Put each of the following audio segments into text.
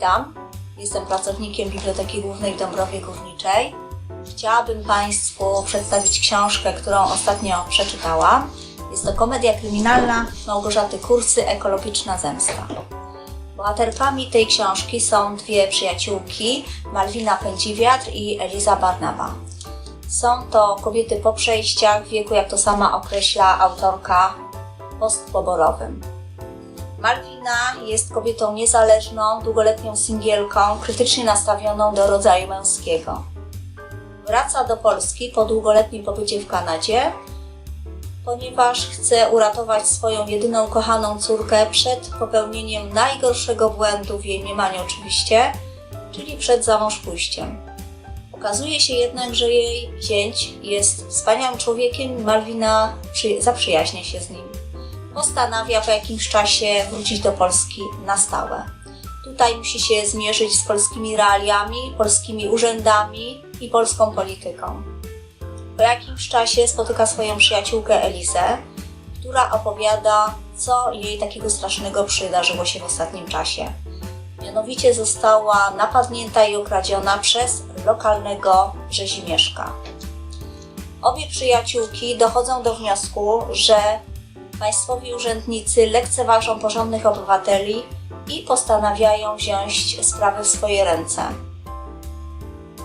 Witam, jestem pracownikiem Biblioteki Głównej Dąbrowie Górniczej. Chciałabym Państwu przedstawić książkę, którą ostatnio przeczytałam. Jest to komedia kryminalna Małgorzaty Kursy Ekologiczna Zemsta. Bohaterkami tej książki są dwie przyjaciółki, Malwina Pędziwiatr i Eliza Barnawa. Są to kobiety po przejściach wieku, jak to sama określa autorka, postpoborowym. Malwina jest kobietą niezależną, długoletnią singielką, krytycznie nastawioną do rodzaju męskiego. Wraca do Polski po długoletnim pobycie w Kanadzie, ponieważ chce uratować swoją jedyną kochaną córkę przed popełnieniem najgorszego błędu w jej mniemaniu oczywiście, czyli przed zamąż pójściem. Okazuje się jednak, że jej zięć jest wspaniałym człowiekiem Malwina przy- zaprzyjaźnia się z nim. Postanawia po jakimś czasie wrócić do Polski na stałe. Tutaj musi się zmierzyć z polskimi realiami, polskimi urzędami i polską polityką. Po jakimś czasie spotyka swoją przyjaciółkę Elizę, która opowiada, co jej takiego strasznego przydarzyło się w ostatnim czasie. Mianowicie została napadnięta i okradziona przez lokalnego rzezimieszka. Obie przyjaciółki dochodzą do wniosku, że państwowi urzędnicy lekceważą porządnych obywateli i postanawiają wziąć sprawy w swoje ręce.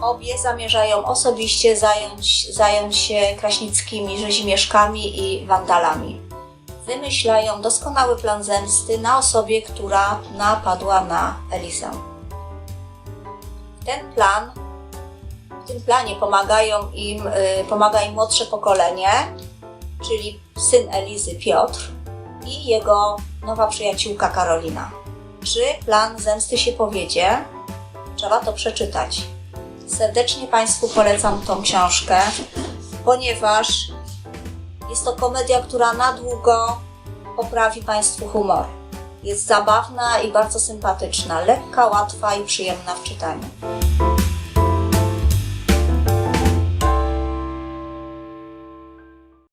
Obie zamierzają osobiście zająć, zająć się kraśnickimi rzezimieszkami i wandalami. Wymyślają doskonały plan zemsty na osobie, która napadła na Elizę. Ten plan, w tym planie pomagają im, y, pomaga im młodsze pokolenie, czyli syn Elizy Piotr i jego nowa przyjaciółka Karolina. Czy plan zemsty się powiedzie? Trzeba to przeczytać. Serdecznie Państwu polecam tą książkę, ponieważ jest to komedia, która na długo poprawi Państwu humor. Jest zabawna i bardzo sympatyczna, lekka, łatwa i przyjemna w czytaniu.